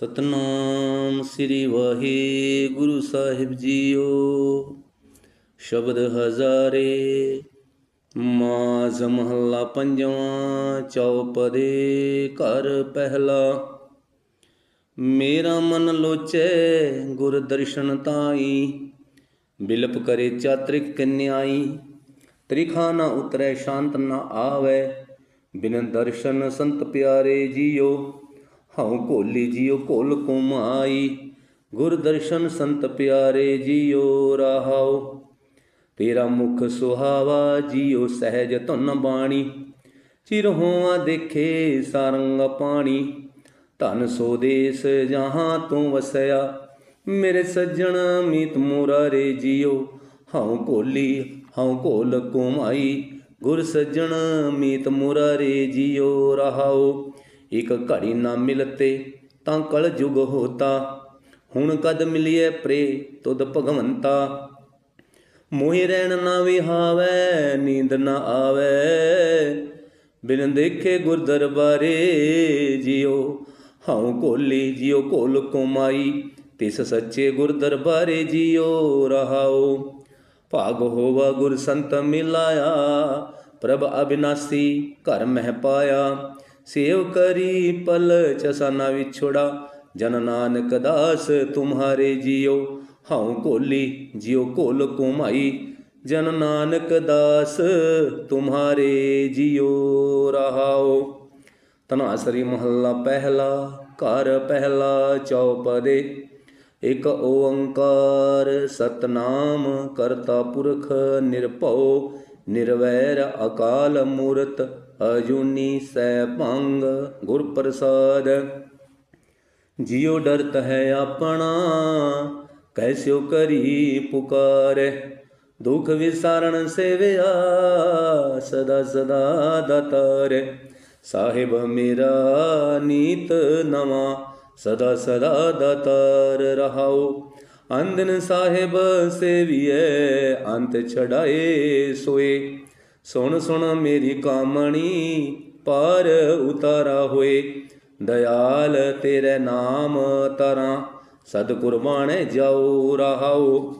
ਸਤਨਾਮ ਸ੍ਰੀ ਵਾਹਿਗੁਰੂ ਸਾਹਿਬ ਜੀਓ। ਸ਼ਬਦ ਹਜ਼ਾਰੇ, ਮਾਜ਼ ਮਹੱਲਾ ਪੰਜਵਾਂ ਚੌਪਦੇ ਘਰ ਪਹਿਲਾ। ਮੇਰਾ ਮਨ ਲੋਚੈ, ਗੁਰ ਦਰਸ਼ਨ ਤਾਈ। ਬਿਲਪ ਕਰੇ ਚਾਤ੍ਰਿਕ ਕੰਨਿਆਈ। ਤ੍ਰਿਖਾ ਨਾ ਉਤਰੈ, ਸ਼ਾਂਤ ਨਾ ਆਵੈ। ਬਿਨ ਦਰਸ਼ਨ ਸੰਤ ਪਿਆਰੇ ਜੀਓ। ਹਉ ਕੋਲੀ ਜੀਓ ਕੋਲ ਕੁਮਾਈ। ਗੁਰ ਦਰਸ਼ਨ ਸੰਤ ਪਿਆਰੇ ਜੀਓ ਰਹਾਉ ਤੇਰਾ ਮੁਖ ਸੁਹਾਵਾ ਜੀਓ ਸਹਿਜ ਧੁਨ ਬਾਣੀ। ਚਿਰ ਹੋਆ ਦੇਖੇ ਸਾਰੰਗ ਪਾਣੀ। ਧਨ ਸੋ ਦੇਸ ਜਹਾਂ ਤੂੰ ਵਸਿਆ। ਮੇਰੇ ਸੱਜਣ ਮੀਤ ਮੁਰਾਰੇ ਜੀਓ। ਹਉ ਕੋਲੀ ਹਉ ਕੋਲ ਕੁਮਾਈ। ਗੁਰ ਸੱਜਣ ਮੀਤ ਮੁਰਾਰੇ ਜੀਓ ਰਹਾਉ ਇਕ ਘੜੀ ਨਾ ਮਿਲਤੇ ਤਾਂ ਕਲ ਜੁਗ ਹੋਤਾ। ਹੁਣ ਕਦ ਮਿਲਿਐ ਪ੍ਰੇ ਤੁਧ ਭਗਵੰਤਾ? ਮੋਹਿ ਰਹਿਣ ਨਾ ਵਿਹਾਵੈ, ਨੀਂਦ ਨਾ ਆਵੈ। ਬਿਨ ਦੇਖੇ ਗੁਰ ਦਰਬਾਰੇ ਜਿਉ, ਹਉ ਕੋਲੀ ਜਿਉ ਕੋਲ ਕੁਮਾਈ। ਤਿਸ ਸੱਚੇ ਗੁਰ ਦਰਬਾਰੇ ਜਿਉ ਰਹਾਉ। ਭਾਗ ਹੋਵਾ ਗੁਰ ਸੰਤ ਮਿਲਾਇਆ, ਪ੍ਰਭ ਅਬਿਨਾਸੀ ਘਰ ਮਹਿ ਪਾਇਆ। ਸੇਵ ਕਰੀ ਪਲ ਚਸਨਾ ਵਿਛੋੜਾ ਜਨ ਨਾਨਕ ਦਾਸ ਤੁਮਹਾਰੇ ਜਿਉ ਹਉ ਕੋਲੀ ਜਿਉ ਕੋਲ ਕੁਮਾਈ ਜਨ ਨਾਨਕ ਦਾਸ ਤੁਮਹਾਰੇ ਜਿਉ ਰਹਾਉ ਤਨਾਸਰੀ ਮਹੱਲਾ ਪਹਿਲਾ, ਘਰ ਪਹਿਲਾ ਚੌਪਦੇ। ਇਕ ਓੰਕਾਰ ਸਤਨਾਮ ਕਰਤਾ ਪੁਰਖ ਨਿਰਭਉ। ਨਿਰਵੈਰ ਅਕਾਲ ਮੂਰਤ ਅਜੂਨੀ ਸੈ ਭੰਗ ਗੁਰ ਪ੍ਰਸਾਦ ਜਿਉ ਡਰਤ ਹੈ ਆਪਣਾ, ਕੈਸਿਓ ਕਰੀ ਪੁਕਾਰੇ। ਦੁਖ ਵਿਸਾਰਣ ਸੇਵਿਆ, ਸਦਾ ਸਦਾ ਦਤਾਰੇ। ਸਾਹਿਬ ਮੇਰਾ ਨੀਤ ਨਵਾਂ, ਸਦਾ ਸਦਾ ਦਤਾਰ ਰਹਾਉ। ਅੰਦਨ ਸਾਹਿਬ ਸੇਵੀਐ, ਅੰਤ ਛੜਾਏ ਸੋਏ। ਸੁਣ ਸੁਣ ਮੇਰੀ ਕਾਮਣੀ ਪਾਰ ਉਤਾਰਾ ਹੋਏ। ਦਇਆਲ ਤੇਰੇ ਨਾਮ ਤਰਾਂ ਸਦ ਕੁਰਬਾਨੇ ਜਾਉ ਰਹਾਉ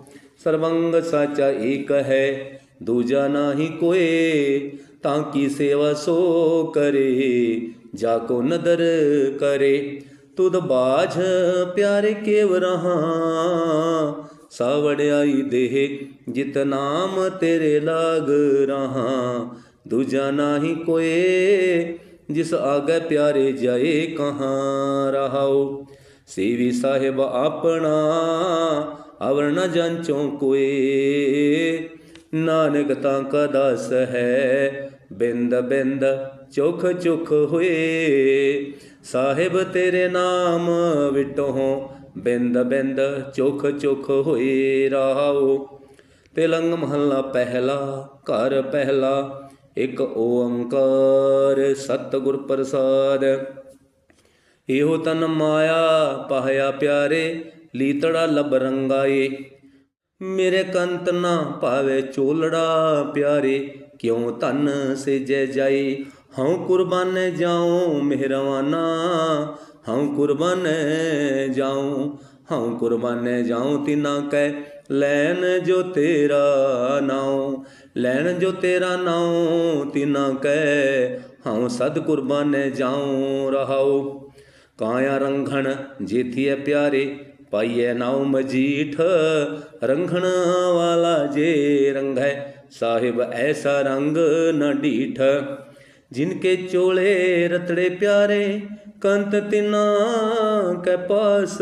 ਸਰਬੰਗ ਸਾਚਾ ਏਕ ਹੈ, ਦੂਜਾ ਨਾਹੀ ਕੋਏ। ਤਾਂ ਕੀ ਸੇਵਾ ਸੋ ਕਰੇ, ਜਾ ਕੋ ਨਦਰ ਕਰੇ। ਤੁਧ ਬਾਝ ਪਿਆਰੇ ਕੇਵ ਰਹਾ। ਸਾਵੜਿਆਈ ਦੇਹ, ਜਿਤ ਨਾਮ ਤੇਰੇ ਲਾਗ ਰਹਾ। ਦੂਜਾ ਨਾਹੀ ਕੋਏ, ਜਿਸ ਆਗੇ ਪਿਆਰੇ ਜਾਏ ਕਹਾਂ ਰਹਾਉ। ਸੇਵੀ ਸਾਹਿਬ ਆਪਣਾ, ਅਵਰ ਨ ਜੰਚੋਂ ਕੋਏ। ਨਾਨਕ ਤਾਂ ਕਾ ਦਾਸ ਹੈ ਬਿੰਦ ਬਿੰਦ ਚੁਖ ਚੁਖ ਹੋਏ। ਸਾਹਿਬ ਤੇਰੇ ਨਾਮ ਵਿਟੋਂ ਬਿੰਦ ਬਿੰਦ ਚੁਖ ਚੁਖ ਹੋਏ ਰਹਾਉ ਤਿਲੰਗ ਮਹੱਲਾ ਪਹਿਲਾ, ਘਰ ਪਹਿਲਾ, ਇਕ ਓੰਕਾਰ ਸਤਿਗੁਰ ਪ੍ਰਸਾਦ। ਇਹੋ ਤਨ ਮਾਇਆ ਪਾਇਆ ਪਿਆਰੇ, ਲੀਤੜਾ ਲਬ ਰੰਗਾਏ। ਮੇਰੇ ਕੰਤ ਨਾ ਭਾਵੇ ਚੋਲੜਾ ਪਿਆਰੇ ਕਿਉ ਧਨ ਸੇਜੈ ਜਾਏ ਹਉ ਕੁਰਬਾਨ ਜਾਉ ਮਿਹਰਵਾਨਾ ਹਉ ਕੁਰਬਾਨ ਜਾਉ ਹਉ ਕੁਰਬਾਨ ਜਾਉ ਤਿਨਾ ਕੈ ਲੈਣ ਜੋ ਤੇਰਾ ਨਾਉ ਲੈਣ ਜੋ ਤੇਰਾ ਨਾਉ ਤਿਨਾ ਕੈ ਹਉ ਸਦ ਕੁਰਬਾਨ ਜਾਉ ਰਹਾਉ ਕਾਇਆ ਰੰਘਣ ਜੀਥੀਏ ਪਿਆਰੇ ਪਾਈਏ ਨਾਉ ਮਜੀਠ ਰੰਘਣ ਵਾਲਾ ਜੇ ਰੰਗੈ ਸਾਹਿਬ ਐਸਾ ਰੰਗ ਨਾ ਢੀਠ। ਜਿਨ ਕੇ ਚੋਲੇ ਰਤੜੇ ਪਿਆਰੇ, ਕੰਤ ਤਿਨਾ ਕੈ ਪਾਸ।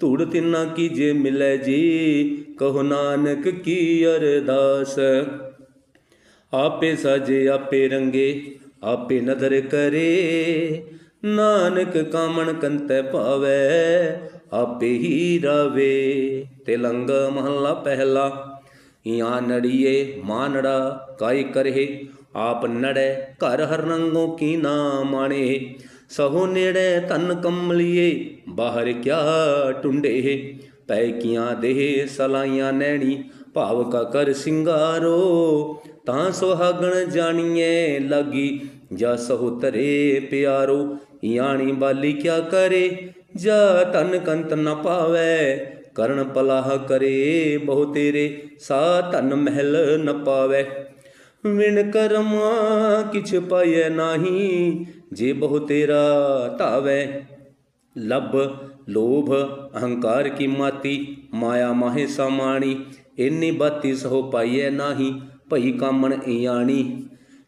ਧੂੜ ਤਿਨਾ ਕੀ ਜੇ ਮਿਲੇ ਜੀ, ਕਹੋ ਨਾਨਕ ਕੀ ਅਰਦਾਸ। ਆਪੇ ਸਾਜੇ, ਆਪੇ ਰੰਗੇ, ਆਪੇ ਨਦਰ ਕਰੇ। ਨਾਨਕ ਕਾਮਣ ਕੰਤੈ ਭਾਵੈ, ਆਪੇ ਹੀ ਰਵੇ। ਤਿਲੰਗ ਮਹੱਲਾ ਪਹਿਲਾ। ਇਆਂ ਨੜੀਏ ਮਾਨੜਾ ਕਾਇ ਕਰਹਿ, ਆਪ ਨੜੈ ਘਰ ਹਰ ਰੰਗੋ ਕੀ ਨਾ ਮਾਣੇ। ਸਹੋ ਨੇੜੇ ਤਨ ਕੰਮਲੀਏ, ਬਾਹਰ ਕਿਆ ਟੁੰਡੇ ਪੈ ਕੀਆਂ ਦੇਹ ਸਲਾਈਆਂ ਨੈਣੀ, ਭਾਵ ਕਾ ਕਰ ਸਿੰਗਾਰੋ। ਤਾਂ ਸੁਹਾਗਣ ਜਾਣੀਏ ਲਾਗੀ, ਜਾ ਸਹੁਤਰੇ ਪਿਆਰੋ। ਯਾਣੀ ਬਾਲੀ ਕਿਆ ਕਰੇ, ਜਾ ਤਨ ਕੰਤ ਨ ਪਾਵੈ ਕਰਨ ਪਲਾਹ ਕਰੇ, ਬਹੁ ਤੇਰੇ ਸਾ ਧਨ ਮਹਿਲ ਨ ਪਾਵੈ। ਵਿਣ ਕਰਮਾ ਕਿਛ ਪਾਇਐ ਨਾਹੀ, ਜੇ ਬਹੁ ਤੇਰਾ ਧਾਵੈ। ਲਬ ਲੋਭ, ਅਹੰਕਾਰ ਕੀ ਮਾਤੀ, ਮਾਇਆ ਮਾਹੇ ਸਮਾਣੀ, ਇੰਨੀ ਬਾਤੀ ਸੋ ਪਾਈਐ ਨਾਹੀ, ਭਈ ਕਾਮਣ ਇਆਣੀ।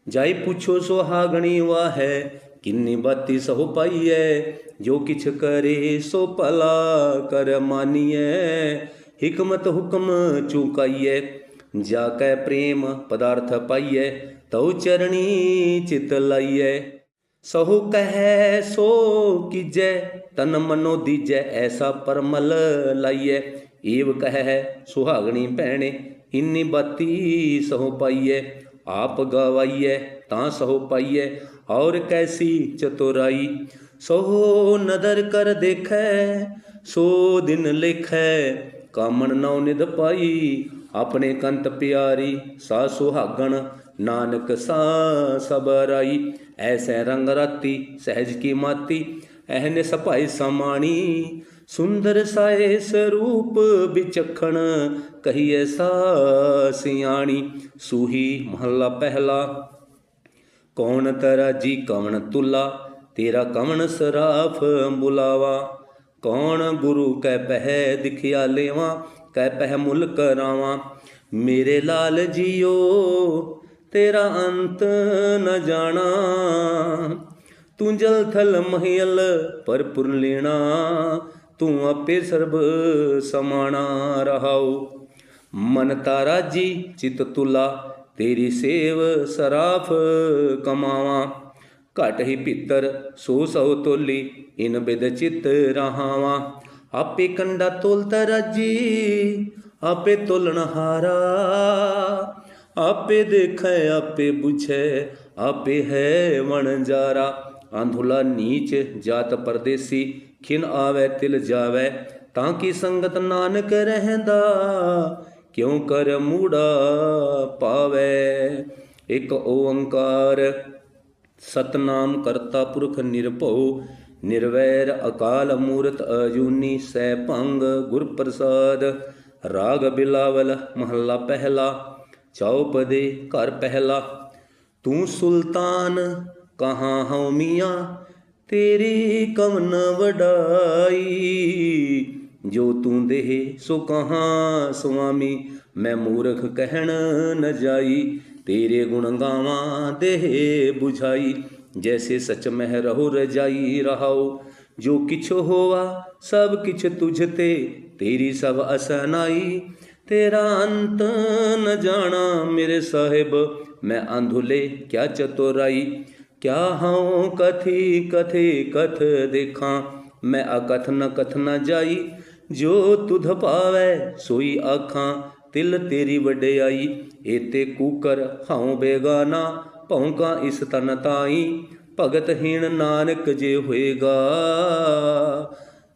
ਜਾਈ ਪੁੱਛੋ ਸੁਹਾਗਣੀ ਵਾਹੈ, ਕਿੰਨੀ ਬਾਤੀ ਸੋ ਪਾਈਐ ਜੋ ਕਿਛ ਕਰੇ ਸੋ ਭਲਾ ਕਰ ਮਾਨੀਐ, ਹਕਮਤ ਹੁਕਮ ਚੁਕਾਈਐ ਜਾ ਕੈ ਪ੍ਰੇਮ ਪਦਾਰਥ ਪਾਈਐ, ਤਉ ਚਰਣੀ ਚਿਤ ਲਾਈਐ। ਸਹੁ ਕਹੈ, ਸੋ ਕੀਜੈ, ਤਨ ਮਨੋ ਦੀਜੈ, ਐਸਾ ਪਰਮਲ ਲਾਈਐ। ਏਵ ਕਹੈ, ਸੁਹਾਗਣੀ ਭੈਣੇ, ਇੰਨੀ ਬਾਤੀ ਸਹੁ ਪਾਈਐ, ਆਪ ਗਵਾਈਐ, ਤਾਂ ਸਹੁ ਪਾਈਐ। ਔਰ ਕੈਸੀ ਚਤੁਰਾਈ ਸੋ ਨਦਰ ਕਰ ਦੇਖੈ, ਸੋ ਦਿਨ ਲਿਖੈ। ਕਾਮਣ ਨਉ ਨਿਦ ਪਾਈ, ਆਪਣੇ ਕੰਤ ਪਿਆਰੀ, ਸਾ ਸੁਹਾਗਣ, ਨਾਨਕ ਸਾ ਸਬਰਾਈ ਐਸੈ ਰੰਗ ਰਾਤੀ, ਸਹਿਜ ਕੀ ਮਾਤੀ ਐਹਨੇ ਸਭਾਈ ਸਮਾਣੀ। ਸੁੰਦਰ ਸਾਏ ਸਰੂਪ ਵਿਚਖਣ ਕਹੀਏ ਸਾ ਸਿਆਣੀ। ਸੂਹੀ ਮਹੱਲਾ ਪਹਿਲਾ, ਕੌਣ ਤਰਾ ਜੀ ਕਵਣ ਤੁਲਾ। ਤੇਰਾ ਕਵਣ ਸਰਾਫ ਬੁਲਾਵਾ। ਕੌਣ ਗੁਰੂ ਕੈ ਪਹਿ ਦਿਖਿਆ ਲੇਵਾ, ਕੈ ਪਹਿ ਮੁਲ ਕਰਾਵਾ ਮੇਰੇ ਲਾਲ ਜੀਓ, ਤੇਰਾ ਅੰਤ ਨ ਜਾਣਾ। ਤੂੰ ਜਲ ਥਲ ਮਹਿਲ ਪਰਪੁਰ ਲੈਣਾ, ਤੂੰ ਆਪੇ ਸਰਬ ਸਮਾਣਾ ਰਹਾਉ। ਮਨ ਤਾਰਾ ਜੀ ਚਿਤ ਤੁਲਾ, ਤੇਰੀ ਸੇਵ ਸਰਾਫ ਕਮਾਵਾ। ਘਟ ਹੀ ਭੀਤਰ, ਸੋ ਸੋ ਤੋਲੀ, ਇਨ ਬਿਦ ਚਿਤ ਰਹਾਵਾ। ਆਪੇ ਕੰਡਾ ਤੋਲ ਤਰਾਜੀ ਆਪੇ ਤੋਲਣ ਹਾਰਾ। ਆਪੇ ਦੇਖੈ, ਆਪੇ 부ਝੈ ਆਪੇ ਹੈ ਵਣਜਾਰਾ ਆਂਧੁਲਾ ਨੀਚ ਜਾਤ ਪਰਦੇਸੀ, ਖਿਨ ਆਵੇ, ਤਿਲ ਜਾਵੇ। ਤਾਂ ਕੀ ਸੰਗਤ ਨਾਨਕ ਰਹਿੰਦਾ, ਕਿਉ ਕਰ ਮੂੜਾ ਪਾਵੇ? ਇੱਕ ਓੰਕਾਰ ਸਤਨਾਮ ਕਰਤਾ ਪੁਰਖ ਨਿਰਭਉ, ਨਿਰਵੈਰ ਅਕਾਲ ਮੂਰਤ ਅਜੂਨੀ ਸੈ ਭੰਗ ਗੁਰ ਪ੍ਰਸਾਦ। ਰਾਗ ਬਿਲਾਵਲ ਮਹੱਲਾ ਪਹਿਲਾ ਚੌਪਦੇ ਘਰ ਪਹਿਲਾ। ਤੂੰ ਸੁਲਤਾਨ, ਕਹਾਂ ਹਉ ਮੀਆਂ, ਤੇਰੀ ਕਵਨ ਵਡਾਈ। ਜੋ ਤੂੰ ਦੇਹ ਸੋ ਕਹਾਂ ਸੁਆਮੀ, ਮੈਂ ਮੂਰਖ ਕਹਿਣ ਨ ਜਾਈ। ਤੇਰੇ ਗੁਣ ਗਾਵਾਂ ਦੇਹ 부ਝਾਈ ਜੈਸੇ ਸਚ ਮਹਿ ਰਹੋ ਰਜਾਈ ਰਹਾਉ ਜੋ ਕਿਛ ਹੋਵਾ ਸਭ ਕਿਛ ਤੁਝ ਤੇ ਤੇਰੀ ਸਭ ਅਸਨਾਈ ਤੇਰਾ ਅੰਤ ਨ ਜਾਣਾ ਮੇਰੇ ਸਾਹਿਬ ਮੈਂ ਆਂਧੁਲੇ ਕਿਆ ਚਤੁਰਾਈ ਕਿਆ ਹਉ ਕਥੀ ਕਥੇ ਕਥ ਦੇਖਾਂ ਮੈਂ ਅਕਥ ਨ ਕਥ ਨ ਜਾਈ ਜੋ ਤੁਧ ਭਾਵੈ ਸੋਈ ਆਖਾਂ ਤਿਲ ਤੇਰੀ ਵਡਿਆਈ, ਏਤੇ ਕੂਕਰ ਹਉ ਬੇਗਾਨਾ ਭੌਂਕਾ ਇਸ ਤਨ ਤਾਈ, ਭਗਤ ਹੀਣ ਨਾਨਕ ਜੇ ਹੋਏਗਾ।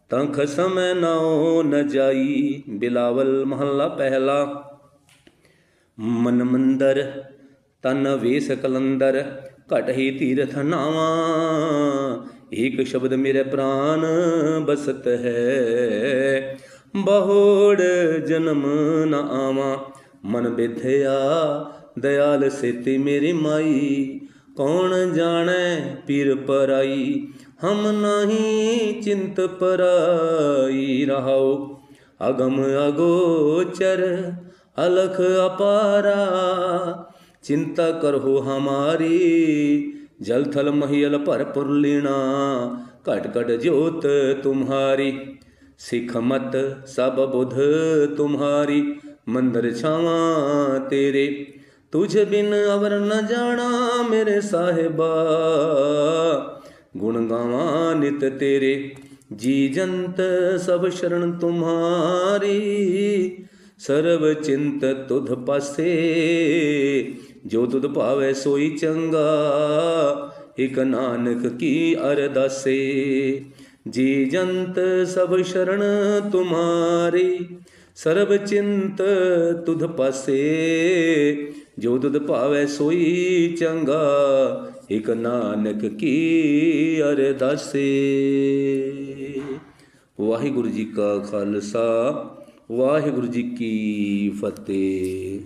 ਤਾਂ ਖਸਮ ਨਾਉ ਨ ਜਾਈ, ਬਿਲਾਵਲ ਮਹੱਲਾ ਪਹਿਲਾ। ਮਨ ਮੰਦਰ, ਤਨ ਵੇਸ ਕਲੰਦਰ, ਘਟ ਹੀ ਤੀਰਥ ਨਾਵਾ, ਏਕ ਸ਼ਬਦ ਮੇਰੇ ਪ੍ਰਾਨ ਬਸਤ ਹੈ। ਬਹੁੜ ਜਨਮ ਨਾ ਆਵਾ। ਮਨ ਬਿਧਿਆ ਦਇਆਲ ਸੇਤੀ ਮੇਰੀ ਮਾਈ। ਕੌਣ ਜਾਣੈ ਪੀਰ ਪਰਾਈ? ਹਮ ਨਹੀਂ ਚਿੰਤ ਪਰਾਈ ਰਹਾਉ। ਅਗਮ ਅਗੋਚਰ, ਅਲਖ ਅਪਾਰਾ। ਚਿੰਤਾ ਕਰੋ ਹਮਾਰੀ। ਜਲ ਥਲ ਮਹੀਲ ਭਰਪੁਰ ਲੀਣਾ। ਘਟ ਘਟ ਜੋਤ ਤੁਮਾਰੀ ਸਿਖ ਮਤ ਸਭ ਬੁਧ ਤੁਮਹਾਰੀ ਮੰਦਰ ਛਾਵਾਂ ਤੇਰੇ। ਤੁਝ ਬਿਨ ਅਵਰ ਨ ਜਾਣਾ ਮੇਰੇ ਸਾਹਿਬਾ। ਗੁਣ ਗਾਵਾਂ ਨਿਤ ਤੇਰੇ, ਜੀ ਜੰਤ ਸਭ ਸ਼ਰਣ ਤੁਮਹਾਰੀ ਸਰਬ ਚਿੰਤ ਤੁਧ ਪਾਸੇ, ਜੋ ਤੁਧ ਭਾਵੇ ਸੋਈ ਚੰਗਾ, ਇਕ ਨਾਨਕ ਕੀ ਅਰਦਾਸੇ। ਜੀ ਜੰਤ ਸਭ ਸ਼ਰਨ ਤੁਮਾਰੀ, ਸਰਬ ਚਿੰਤ ਤੁਧ ਪਾਸੇ। ਜੋ ਤੁਧ ਭਾਵੈ ਸੋਈ ਚੰਗਾ, ਇਕ ਨਾਨਕ ਕੀ ਅਰਦਾਸੇ। ਵਾਹਿਗੁਰੂ ਜੀ ਕਾ ਖਾਲਸਾ, ਵਾਹਿਗੁਰੂ ਜੀ ਕੀ ਫਤਿਹ।